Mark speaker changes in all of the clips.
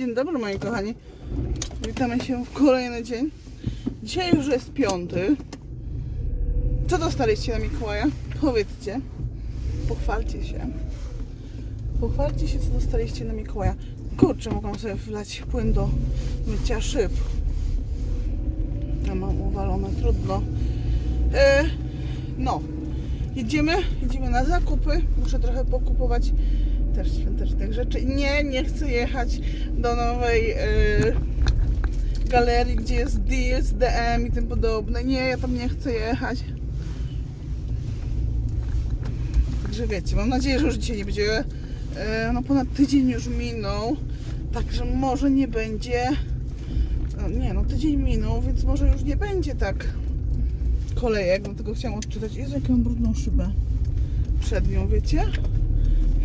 Speaker 1: Dzień dobry moi kochani. Witamy się w kolejny dzień. Dzisiaj już jest piąty. Dostaliście na Mikołaja? Powiedzcie. Pochwalcie się. Pochwalcie się, co dostaliście na Mikołaja. Kurczę, mogłam sobie wlać płyn do mycia szyb. Ja mam uwalone, trudno. E, no, jedziemy, jedziemy na zakupy. Muszę trochę pokupować też świątecznych rzeczy. Nie, nie chcę jechać do nowej e, galerii, gdzie jest Deals, DM i tym podobne. Nie, ja tam nie chcę jechać. Także wiecie, mam nadzieję, że już dzisiaj nie będzie. E, no ponad tydzień już minął, także może nie będzie. No, nie, no tydzień minął, więc może już nie będzie tak kolejek, dlatego chciałam odczytać. Jezu, jaką brudną szybę przednią, wiecie?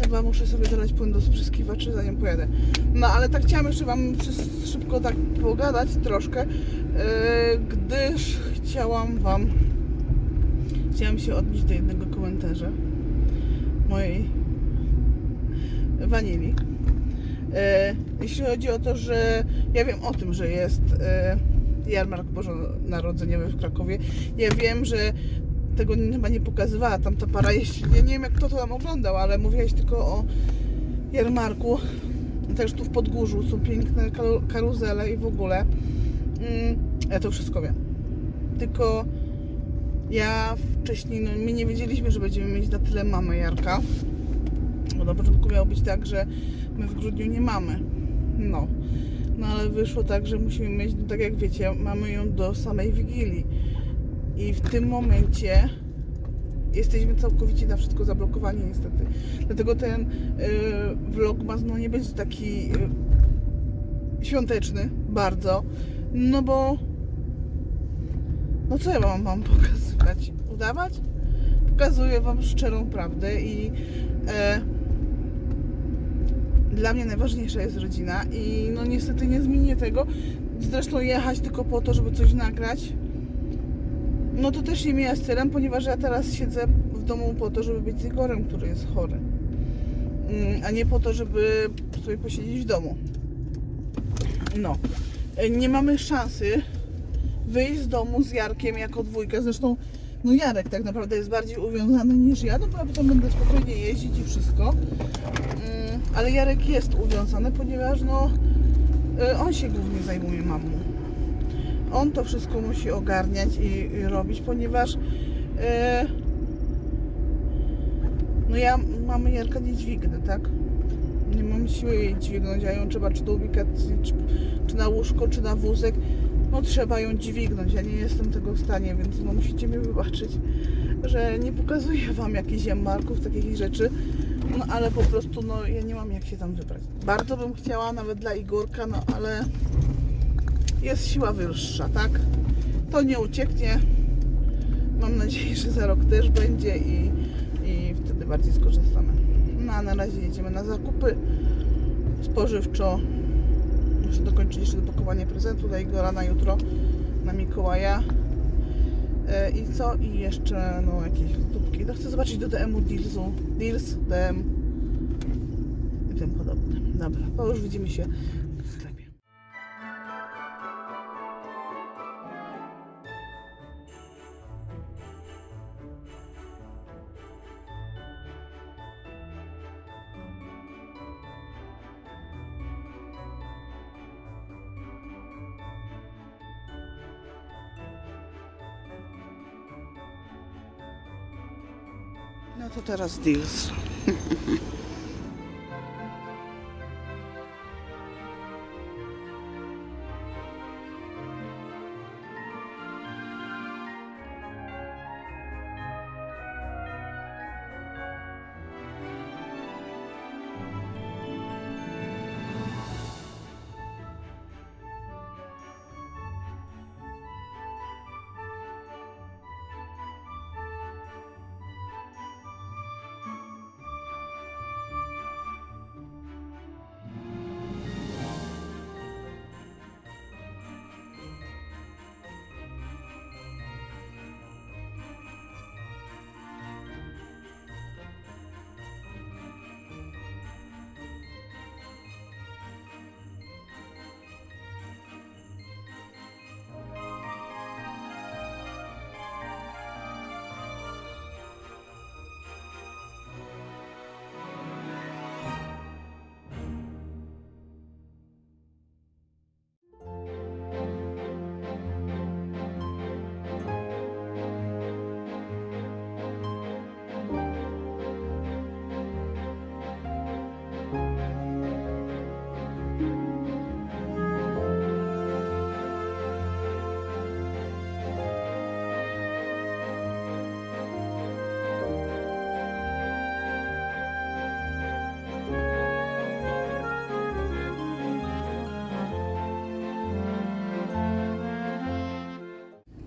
Speaker 1: Chyba muszę sobie dolać płyn do spryskiwaczy, zanim pojadę. No ale tak chciałam jeszcze Wam szybko tak pogadać troszkę, yy, gdyż chciałam Wam, chciałam się odnieść do jednego komentarza mojej wanili. Yy, jeśli chodzi o to, że ja wiem o tym, że jest yy, jarmark bożonarodzeniowy w Krakowie. Ja wiem, że tego chyba nie pokazywała tam ta para, jeśli, ja nie wiem jak kto to tam oglądał, ale mówiłaś tylko o jarmarku. Też tu w Podgórzu są piękne karu- karuzele i w ogóle. Mm, ja to wszystko wiem. Tylko ja wcześniej, no my nie wiedzieliśmy, że będziemy mieć na tyle mamy Jarka. Bo na początku miało być tak, że my w grudniu nie mamy. No. No ale wyszło tak, że musimy mieć, no tak jak wiecie, mamy ją do samej Wigilii. I w tym momencie jesteśmy całkowicie na wszystko zablokowani niestety. Dlatego ten y, vlogmas no nie będzie taki y, świąteczny bardzo. No bo no co ja wam mam pokazywać? Udawać? Pokazuję wam szczerą prawdę i e, dla mnie najważniejsza jest rodzina i no niestety nie zmienię tego. Zresztą jechać tylko po to, żeby coś nagrać no to też nie mija z celem, ponieważ ja teraz siedzę w domu po to, żeby być z Igorem, który jest chory. Mm, A nie po to, żeby sobie posiedzieć w domu. No. E, Nie mamy szansy wyjść z domu z Jarkiem jako dwójka. Zresztą, no Jarek tak naprawdę jest bardziej uwiązany niż ja, no bo ja potem będę spokojnie jeździć i wszystko. Mm, Ale Jarek jest uwiązany, ponieważ no e, on się głównie zajmuje mamą on to wszystko musi ogarniać i, robić, ponieważ e, no ja mamy Jarka nie dźwignę, tak? Nie mam siły jej dźwignąć, a ją trzeba czy do ubikacji, czy, czy na łóżko, czy na wózek. No trzeba ją dźwignąć, ja nie jestem tego w stanie, więc no musicie mi wybaczyć, że nie pokazuję wam jakichś jarmarków, takich rzeczy. No ale po prostu no ja nie mam jak się tam wybrać. Bardzo bym chciała nawet dla Igorka, no ale jest siła wyższa, tak? To nie ucieknie. Mam nadzieję, że za rok też będzie i, i wtedy bardziej skorzystamy. No a na razie jedziemy na zakupy spożywczo. Muszę dokończyć jeszcze dopakowanie prezentu dla Igora na jutro, na Mikołaja. E, I co? I jeszcze no jakieś zupki. No chcę zobaczyć do DM-u Dealsu. Deals, DM i tym podobne. Dobra, to już widzimy się No to teraz deals.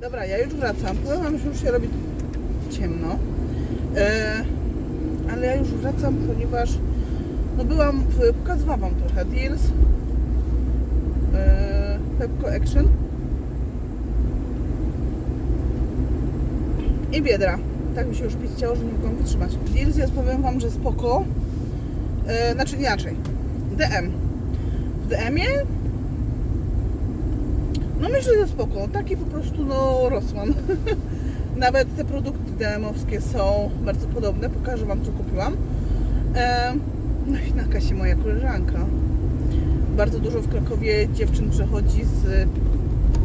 Speaker 1: Dobra, ja już wracam. Powiem wam, że już się robi ciemno. E, ale ja już wracam, ponieważ no byłam, w, pokazywałam wam trochę Deals, e, Pepco Action i Biedra. Tak mi się już pić chciało, że nie mogłam wytrzymać. Deals jest, powiem wam, że spoko. E, znaczy inaczej. DM. W DM-ie no myślę, że spoko. Taki po prostu no Rosman. Nawet te produkty DM-owskie są bardzo podobne. Pokażę Wam co kupiłam. E, no i na kasie moja koleżanka. Bardzo dużo w Krakowie dziewczyn przechodzi z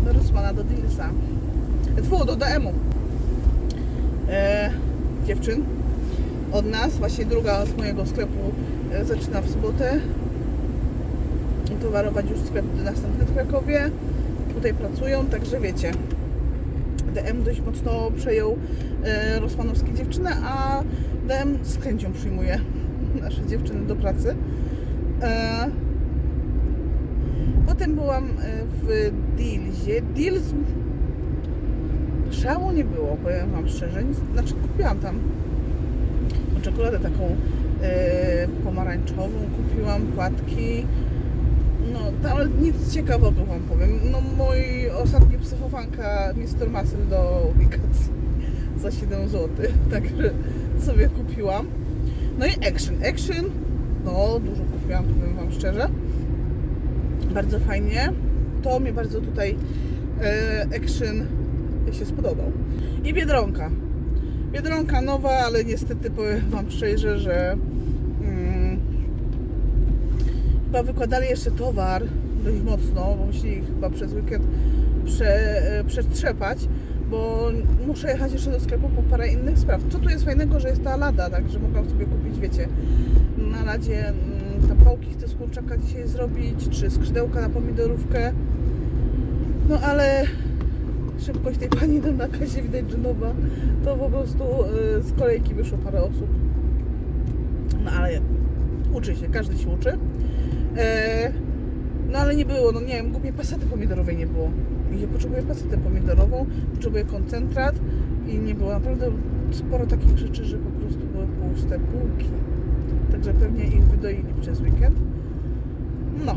Speaker 1: Rosmana do Dilsa. Tfu, do DM-u. E, dziewczyn od nas, właśnie druga z mojego sklepu e, zaczyna w sobotę towarować już sklep następny w Krakowie. Tutaj pracują, także wiecie. DM dość mocno przejął e, dziewczyny, a DM z chęcią przyjmuje nasze dziewczyny do pracy. E, potem byłam e, w Dealsie. Deals szału nie było, powiem Wam szczerze. Znaczy kupiłam tam czekoladę taką e, pomarańczową, kupiłam płatki. No, ale nic ciekawego Wam powiem. No, mój ostatni psychofanka Mr. Muscle do ubikacji za 7 zł, także sobie kupiłam. No i Action. Action, no dużo kupiłam, powiem Wam szczerze. Bardzo fajnie. To mnie bardzo tutaj e, Action się spodobał. I Biedronka. Biedronka nowa, ale niestety powiem Wam szczerze, że mm, chyba wykładali jeszcze towar dość mocno, bo musieli chyba przez weekend prze, e, przetrzepać, bo muszę jechać jeszcze do sklepu po parę innych spraw. Co tu jest fajnego, że jest ta lada, także mogłam sobie kupić, wiecie, na ladzie mm, tam pałki chcę z kurczaka dzisiaj zrobić, czy skrzydełka na pomidorówkę. No ale szybkość tej pani tam na widać, że nowa, to po prostu y, z kolejki wyszło parę osób. No ale uczy się, każdy się uczy. E, no ale nie było, no nie wiem, głupie pasety pomidorowej nie było. Ja potrzebuję pasetę pomidorową, potrzebuję koncentrat i nie było naprawdę sporo takich rzeczy, że po prostu były puste półki. Także pewnie ich wydoili przez weekend. No,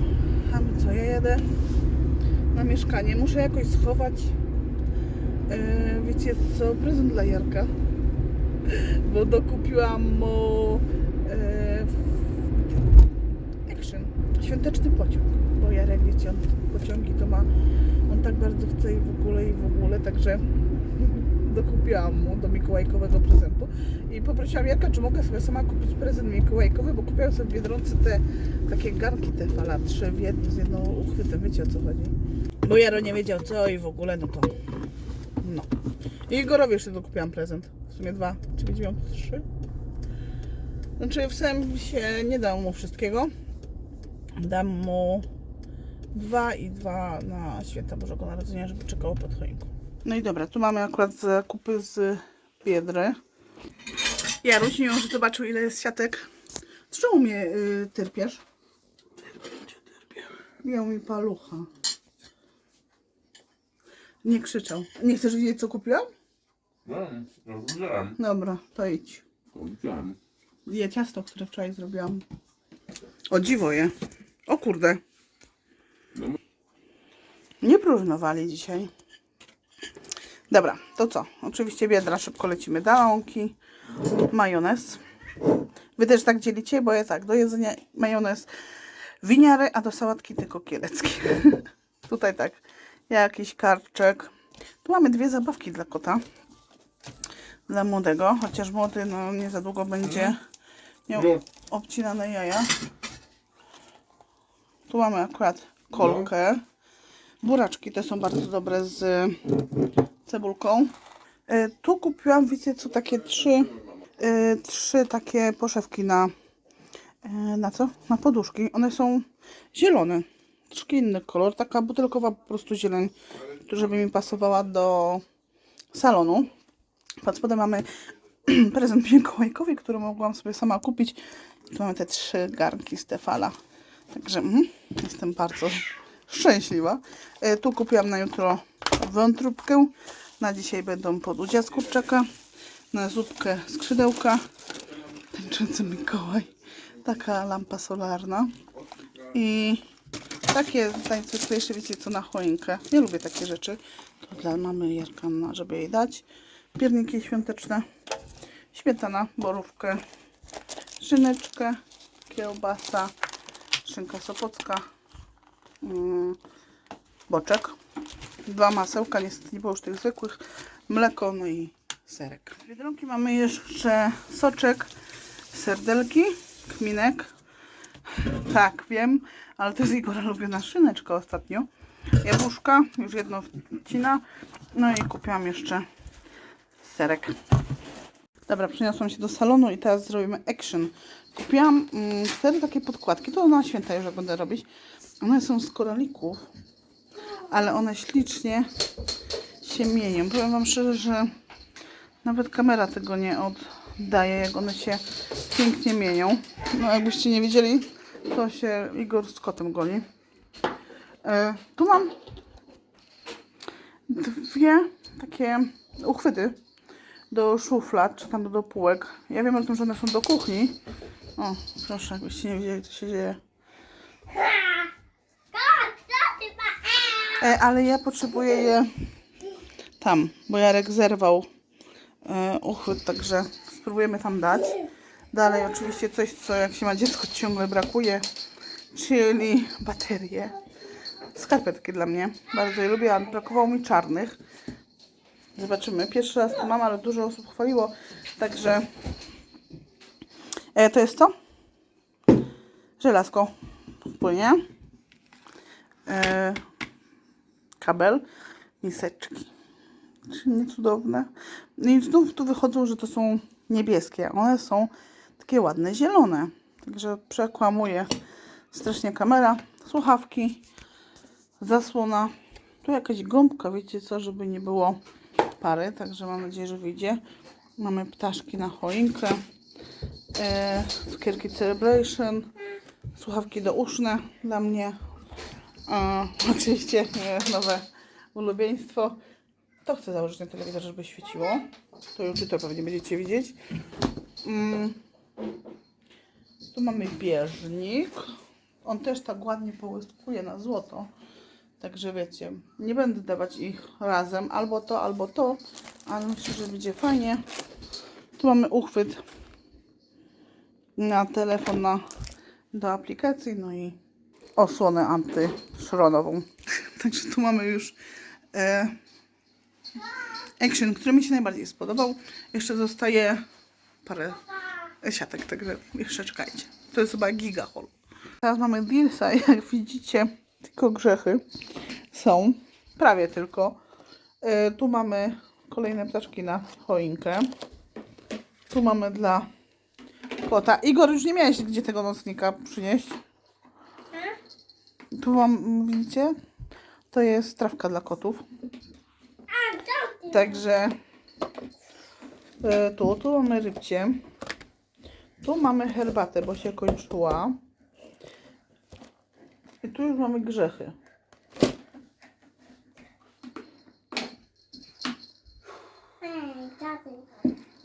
Speaker 1: a my co, ja jadę na mieszkanie. Muszę jakoś schować e, wiecie co, prezent dla Jarka. Bo dokupiłam mu e, w- Action, świąteczny pociąg. Bo Jarek, wiecie, on pociągi to ma, on tak bardzo chce i w ogóle, i w ogóle, także dokupiłam mu do mikołajkowego prezentu i poprosiłam Jarka, czy mogę sobie sama kupić prezent mikołajkowy, bo kupiłam sobie w Biedronce te takie garnki te fala 3 w jedno, z jedną uchwytem, wiecie o co chodzi. Bo Jaro nie wiedział co i w ogóle, no to no. I Igorowi jeszcze dokupiłam prezent. W sumie dwa. Czy będzie miał trzy? Znaczy w sensie nie dam mu wszystkiego. Dam mu dwa i dwa na święta Bożego Narodzenia, żeby czekało pod choinką. No i dobra, tu mamy akurat zakupy z Biedry. Jaruś, nie wiem, że zobaczył ile jest siatek. Z czemu mnie y, tyrpiesz? Miał mi palucha. Nie krzyczał. Nie chcesz wiedzieć, co kupiłam?
Speaker 2: No, no widziałem.
Speaker 1: Dobra, to idź.
Speaker 2: Widziałem.
Speaker 1: Je ciasto, które wczoraj zrobiłam. O dziwo je. O kurde.
Speaker 2: No,
Speaker 1: Nie próżnowali dzisiaj. Dobra, to co? Oczywiście biedra, szybko lecimy. Dalonki, majonez. Wy też tak dzielicie, bo ja tak, do jedzenia majonez winiary, a do sałatki tylko kieleckie. Tutaj tak, jakiś karczek. Tu mamy dwie zabawki dla kota. Dla młodego, chociaż młody no nie za długo będzie miał
Speaker 2: No.
Speaker 1: obcinane jaja. Tu mamy akurat kolkę. Buraczki te są bardzo dobre z cebulką. E, Tu kupiłam, wiecie co, takie trzy, e, trzy takie poszewki na, e, na co? Na poduszki. One są zielone. Troszkę inny kolor. Taka butelkowa po prostu zieleń, żeby mi pasowała do salonu. Pod spodem mamy prezent mikołajkowy, który mogłam sobie sama kupić. Tu mamy te trzy garnki Stefala. Także mhm, jestem bardzo szczęśliwa. E, tu kupiłam na jutro wątróbkę. Na dzisiaj będą podudzia z kurczaka. Na zupkę skrzydełka. Tańczący Mikołaj. Taka lampa solarna. I takie najzwyklejsze, wiecie co, na choinkę. Nie lubię takie rzeczy. To dla mamy Jarka, na- żeby jej dać. Pierniki świąteczne. Śmietana, borówkę, szyneczkę, kiełbasa, szynka sopocka, mm, boczek, dwa masełka, niestety nie było już tych zwykłych, mleko, no i serek. Biedronki mamy jeszcze soczek, serdelki, kminek. Tak, wiem, ale to jest Igora lubiona szyneczka ostatnio. Jabłuszka, już jedno wcina. No i kupiłam jeszcze serek. Dobra, przeniosłam się do salonu i teraz zrobimy action. Kupiłam mm, cztery takie podkładki. To na święta już będę robić. One są z koralików, ale one ślicznie się mienią. Powiem Wam szczerze, że nawet kamera tego nie oddaje, jak one się pięknie mienią. No jakbyście nie widzieli, to się Igor z kotem goni. E, tu mam dwie takie uchwyty do szuflad, czy tam do półek. Ja wiem o tym, że one są do kuchni. O, proszę, jakbyście nie wiedzieli, co się dzieje. E, ale ja potrzebuję je tam, bo Jarek zerwał e, uchwyt, także spróbujemy tam dać. Dalej oczywiście coś, co jak się ma dziecko ciągle brakuje, czyli baterie. Skarpetki dla mnie. Bardzo je lubię, ale brakowało mi czarnych. Zobaczymy. Pierwszy raz to mam, ale dużo osób chwaliło. Także e, to jest to. Żelazko płynie. E, kabel. Miseczki. Czy nie cudowne? No i znów tu wychodzą, że to są niebieskie. One są takie ładne, zielone. Także przekłamuje strasznie kamera. Słuchawki. Zasłona. Tu jakaś gąbka, wiecie co, żeby nie było pary, także mam nadzieję, że wyjdzie. Mamy ptaszki na choinkę, e, cukierki Celebration, słuchawki douszne dla mnie, e, oczywiście nie, nowe ulubieństwo. To chcę założyć na telewizor, żeby świeciło. To już jutro pewnie będziecie widzieć. Mm. Tu mamy bieżnik. On też tak ładnie połyskuje na złoto. Także wiecie, nie będę dawać ich razem, albo to, albo to, ale myślę, że będzie fajnie. Tu mamy uchwyt na telefon na, do aplikacji, no i osłonę antyszronową. Także tu mamy już e, action, który mi się najbardziej spodobał. Jeszcze zostaje parę siatek, także jeszcze czekajcie. To jest chyba gigahol. Teraz mamy Dealsa, jak widzicie, tylko grzechy są, prawie tylko. E, tu mamy kolejne ptaszki na choinkę. Tu mamy dla kota. Igor, już nie miałeś gdzie tego nocnika przynieść. Tu mam, widzicie? To jest trawka dla kotów. Także e, tu, tu mamy rybcie. Tu mamy herbatę, bo się kończyła. I tu już mamy grzechy.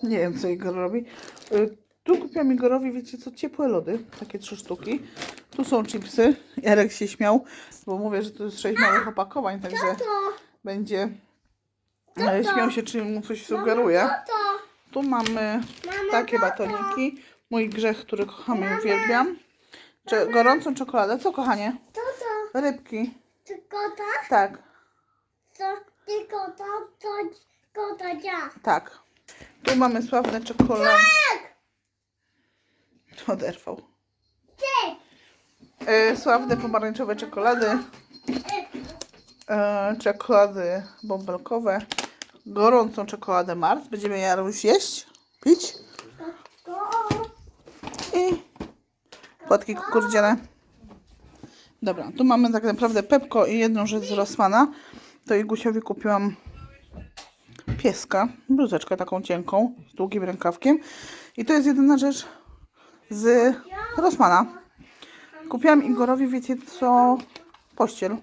Speaker 1: Nie wiem, co Igor robi. Y, Tu kupiłam Igorowi, wiecie co, ciepłe lody. Takie trzy sztuki. Tu są chipsy. Jarek się śmiał, bo mówię, że to jest sześć małych opakowań, także będzie e, śmiał się, czy mu coś sugeruje. Tu mamy takie batoniki. Mój grzech, który kocham i uwielbiam. Cze gorącą czekoladę. Co, kochanie?
Speaker 3: To to,
Speaker 1: Rybki.
Speaker 3: to,
Speaker 1: Tak,
Speaker 3: to, tylko to, to, to ja.
Speaker 1: tak. Tu mamy sławne czekolady. Oderwał.
Speaker 3: Ty!
Speaker 1: E, sławne pomarańczowe czekolady. E, czekolady bąbelkowe. Gorącą czekoladę Mars. Będziemy je już jeść, pić. I płatki kukurydziane. Dobra, tu mamy tak naprawdę Pepko i jedną rzecz z Rossmana. To Igusiowi kupiłam pieska, bluzeczkę taką cienką, z długim rękawkiem. I to jest jedyna rzecz z Rossmana. Kupiłam Igorowi, wiecie co, pościel.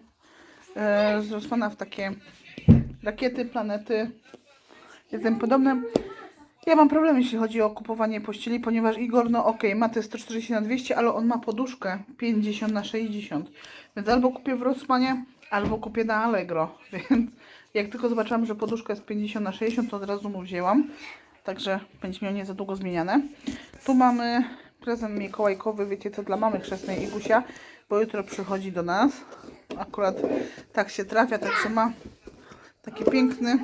Speaker 1: e, z Rossmana w takie rakiety, planety i tym podobne. Ja mam problem, jeśli chodzi o kupowanie pościeli, ponieważ Igor, no okej, ma te 140 na 200, ale on ma poduszkę 50 na 60. Więc albo kupię w Rossmanie, albo kupię na Allegro. Więc jak tylko zobaczyłam, że poduszka jest 50 na 60, to od razu mu wzięłam. Także będzie miał nie za długo zmieniane. Tu mamy prezent mikołajkowy, wiecie co, dla mamy chrzestnej Igusia, bo jutro przychodzi do nas. Akurat tak się trafia, także ma taki piękny,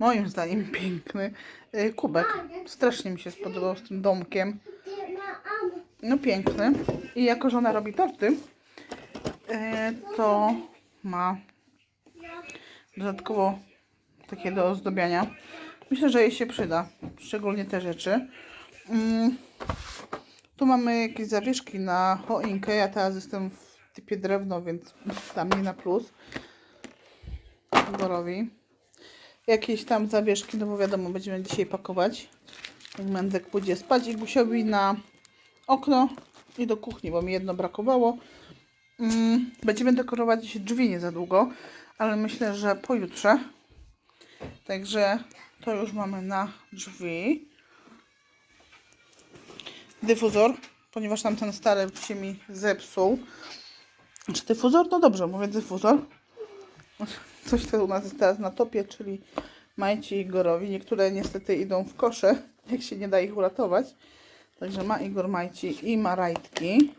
Speaker 1: moim zdaniem piękny y, kubek. Strasznie mi się spodobał z tym domkiem. No piękny. I jako, że ona robi torty, y, to ma dodatkowo takie do ozdobiania. Myślę, że jej się przyda, szczególnie te rzeczy. Mm, tu mamy jakieś zawieszki na choinkę. Ja teraz jestem w typie drewno, więc dla mnie na plus. Igorowi. Jakieś tam zawieszki, no bo wiadomo, będziemy dzisiaj pakować. Jak Mendek pójdzie spać i Gusiowi na okno i do kuchni, bo mi jedno brakowało. Mm, będziemy dekorować drzwi nie za długo, ale myślę, że pojutrze. Także to już mamy na drzwi. Dyfuzor, ponieważ tamten stary się mi zepsuł. Czy dyfuzor? No dobrze, mówię dyfuzor. Coś to u nas jest teraz na topie, czyli Majci i Igorowi. Niektóre niestety idą w kosze, jak się nie da ich uratować. Także ma Igor Majci i ma rajtki.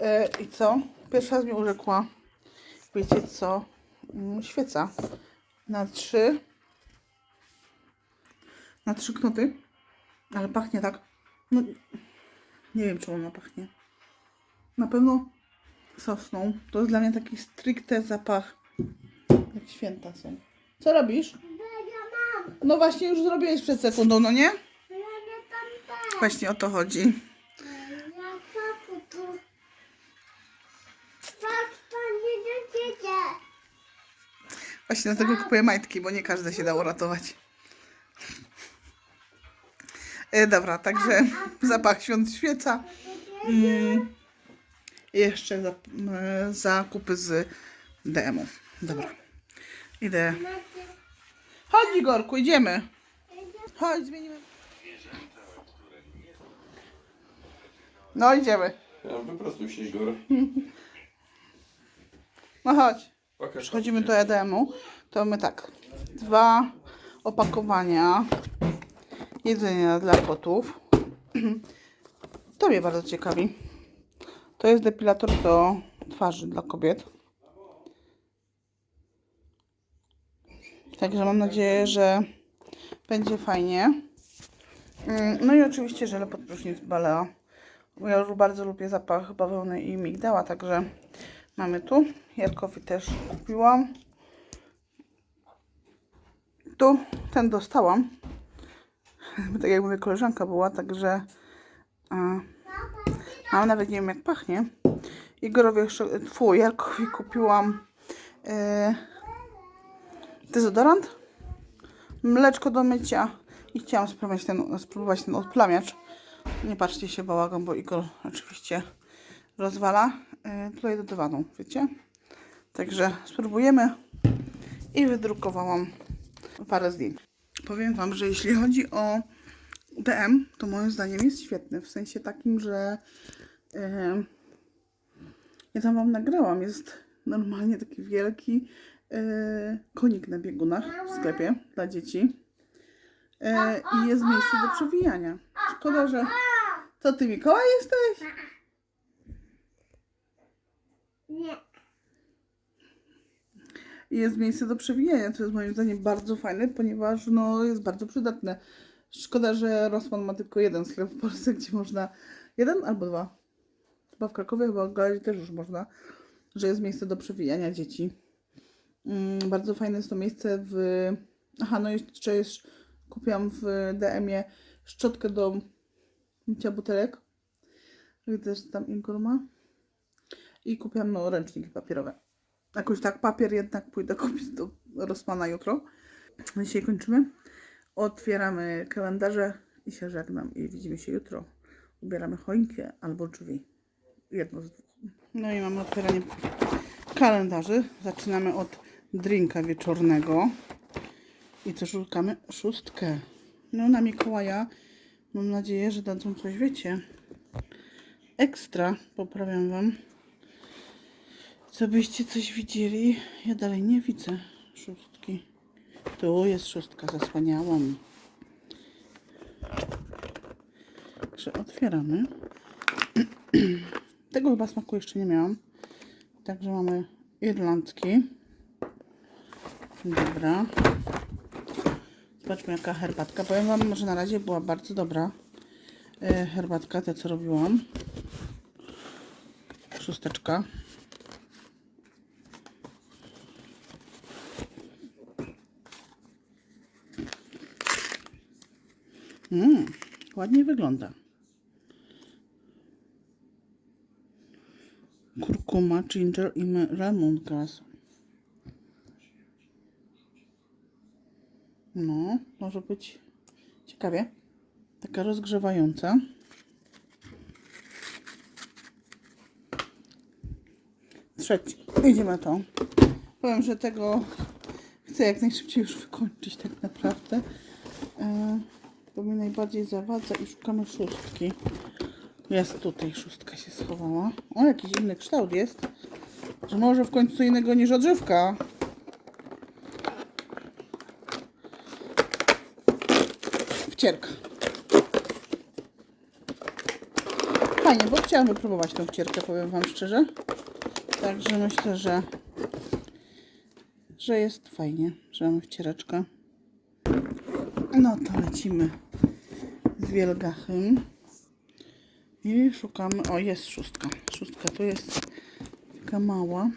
Speaker 1: E, I co? Pierwszy raz mi urzekła, wiecie co, Mm, świeca na trzy na trzy knuty, ale pachnie tak, no nie wiem czemu ona pachnie. Na pewno sosną. To jest dla mnie taki stricte zapach, jak święta są. Co robisz? No właśnie już zrobiłeś przed sekundą, no nie? Właśnie o to chodzi. Właśnie dlatego kupuję majtki, bo nie każde się da uratować. E, dobra, także zapach świąt świeca. Mm, jeszcze e, zakupy z DM-u. Dobra. Idę. Chodź Igorku, idziemy. Chodź, zmienimy. No idziemy.
Speaker 2: Ja wyprostuj się, Igor.
Speaker 1: No chodź. Przechodzimy do EDM-u. To mamy tak. Dwa opakowania jedzenia dla kotów. To mnie bardzo ciekawi. To jest depilator do twarzy dla kobiet. Także mam nadzieję, że będzie fajnie. Mm, No i oczywiście żele pod prysznic Balea. Ja bardzo lubię zapach bawełny i migdała, także mamy tu. Jarkowi też kupiłam. Tu ten dostałam. Tak jak mówię, koleżanka była, także a, nawet nie wiem jak pachnie. Igorowi jeszcze, twój, Jarkowi kupiłam e, dezodorant, mleczko do mycia i chciałam spróbować ten, spróbować ten odplamiacz. Nie patrzcie się bałagan, bo Igor oczywiście rozwala. E, tutaj do dywanu, wiecie? Także spróbujemy i wydrukowałam parę zdjęć. Powiem Wam, że jeśli chodzi o DM, to moim zdaniem jest świetny. W sensie takim, że e, ja tam Wam nagrałam. Jest normalnie taki wielki konik na biegunach w sklepie dla dzieci. E, I jest miejsce do przewijania. Szkoda, że... Co Ty, Mikołaj, jesteś?
Speaker 3: Nie.
Speaker 1: Jest miejsce do przewijania, co jest moim zdaniem bardzo fajne, ponieważ no, jest bardzo przydatne. Szkoda, że Rossmann ma tylko jeden sklep w Polsce, gdzie można jeden albo dwa. Chyba w Krakowie, chyba w Galerii też już można, że jest miejsce do przewijania dzieci. Mm, bardzo fajne jest to miejsce w... Aha, no jeszcze jest, kupiłam w DM-ie szczotkę do mycia butelek. Widzę, że tam Igor ma. I kupiłam no, ręczniki papierowe. Jakoś tak papier jednak pójdę kupić do Rossmana jutro. Dzisiaj kończymy. Otwieramy kalendarze i się żegnam. I widzimy się jutro. Ubieramy choinkę albo drzwi. Jedno z dwóch. No i mamy otwieranie kalendarzy. Zaczynamy od drinka wieczornego. I co szukamy? Szóstkę. No na Mikołaja mam nadzieję, że dadzą coś, wiecie, ekstra. Poprawiam Wam. Co byście coś widzieli? Ja dalej nie widzę szóstki. Tu jest szóstka, zasłaniałam. Także otwieramy. Tego chyba smaku jeszcze nie miałam. Także mamy irlandzki. Dobra. Zobaczmy jaka herbatka. Powiem Wam, że na razie była bardzo dobra e, herbatka, te co robiłam. Szósteczka. Mm, ładnie wygląda. Kurkuma, ginger i me- lemongrass. No, może być ciekawie. Taka rozgrzewająca. Trzeci. Idziemy to. Powiem, że tego chcę jak najszybciej już wykończyć tak naprawdę. E, bo mi najbardziej zawadza i szukamy szóstki. Jest tutaj, szóstka się schowała. O, jakiś inny kształt jest. Że może w końcu innego niż odżywka. Wcierka. Fajnie, bo chciałam wypróbować tą wcierkę, powiem Wam szczerze. Także myślę, że, że jest fajnie, że mamy wciereczkę. No to lecimy z wielgachem. I szukamy. O, jest szóstka. Szóstka tu jest taka mała.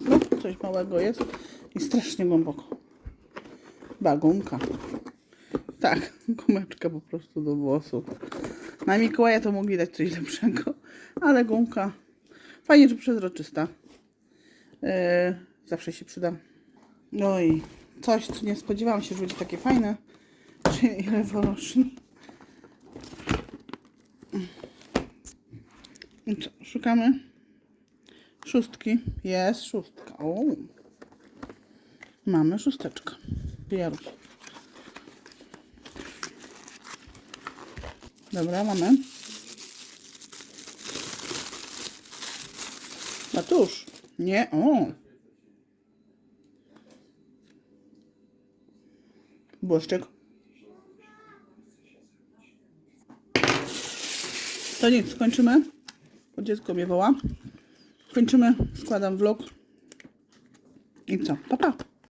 Speaker 1: No, coś małego jest i strasznie głęboko. Bagunka. Tak, gumeczka po prostu do włosów. Na Mikołaja to mogli dać coś lepszego, ale gumka fajnie, że przezroczysta. Yy, zawsze się przyda. No i coś, co nie spodziewałam się, że będzie takie fajne, czyli Revolution. I co, szukamy szóstki. Jest szóstka. O. Mamy szósteczkę. Jaruś. Dobra, mamy. Matusz. Nie, o. Błyszczyk. To nic, kończymy. Bo dziecko mnie woła. Kończymy, składam vlog. I co? Pa, pa.